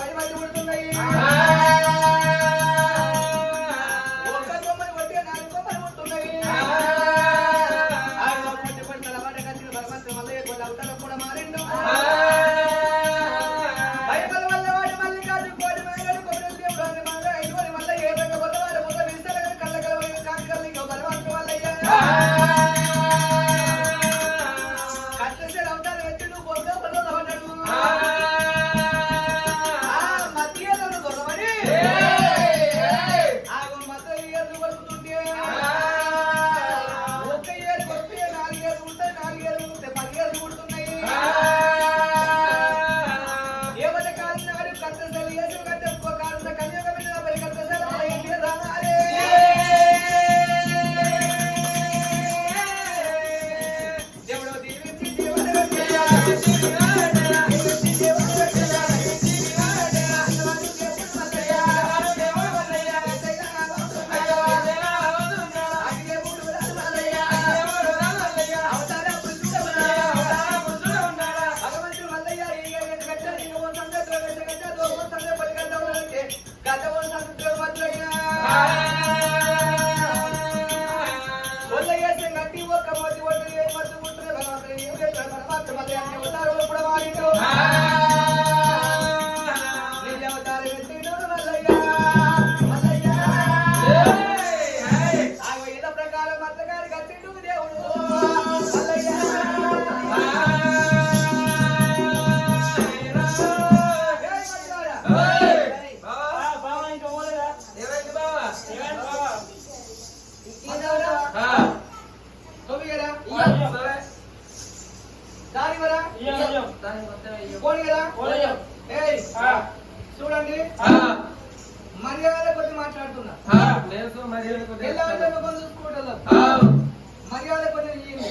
పది మంది పుడుతున్నాయి. ఒక్క చూడండి. మర్యాద కొద్ది మాట్లాడుతున్నా. చూసుకోవటం మర్యాద ఇయ్యండి.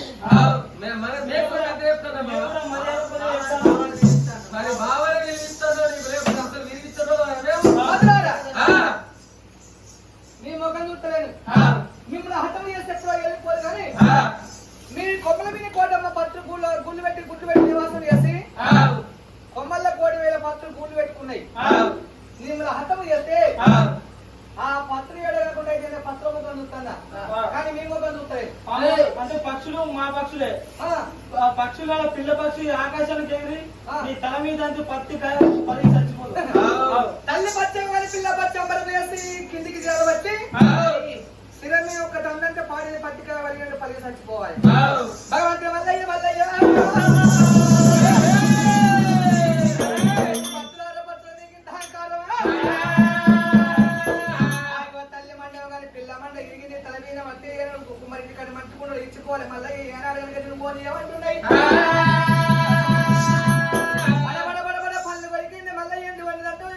మరి బావని వినిపిస్తాడో నీకు రేపు అసలు వినిపించడో వదలారా? మీ ముఖం చూస్తలేను మిమ్మల్ని హతం ఎప్పుడో వెళ్ళిపోదు కానీ కొమ్మల మీద కోటమ్మ పత్రు గుళ్ళు గుళ్ళు పెట్టి గుడ్లు పెట్టి నివాసం చేసి కొమ్మల్ల కోటి వేల పత్రులు గుళ్ళు పెట్టుకున్నాయి. మిమ్మల్ని హతం చేస్తే ఆ పత్ర ఏడకుండా అయితే పత్ర చూస్తున్నా కానీ మీ ముఖం చూస్తలేదు. అంటే పక్షులు మా పక్షులే. పక్షుల పిల్ల పక్షి ఆకాశానికి ఎగిరి. నీ తల మీద అంటూ పత్తి పది చచ్చిపోదు. తల్లి పచ్చం కానీ పిల్ల పచ్చం వేసి కిందికి చేరబట్టి స్థిరం మీద ఒక దండంటే పాడిన పత్తిక వరిగంటే పలికి చచ్చిపోవాలి. ఇరిగింది తల మీద మట్టి మరి ఇక్కడ మట్టుకున్నాడు ఇచ్చుకోవాలి మల్లయ్య ఏనాడు కనుక నువ్వు పోనీ ఏమంటున్నాయి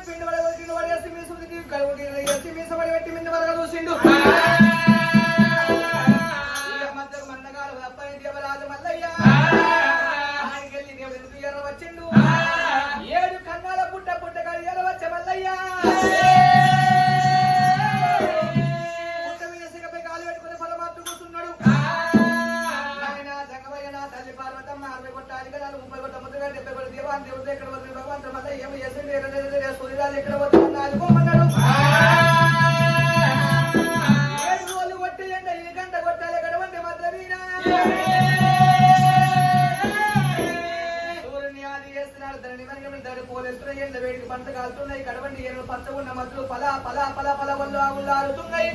పిండి వడ కొరికింది వడేసి మీసుడికి కడుగుకి వేసి మీసబడి పెట్టి మిండి వరగా చూసిండు. పాల్వతమ్మ అరవై కొట్ట అధికారులు కొట్టి గంట కొట్టాలి ఎండ పంట కాలుతున్నాయి గడవండి ఏడు పంట ఉన్న మధ్యలో పలా పలా పలా పల వల్ల ఆగులు ఆరుతున్నాయి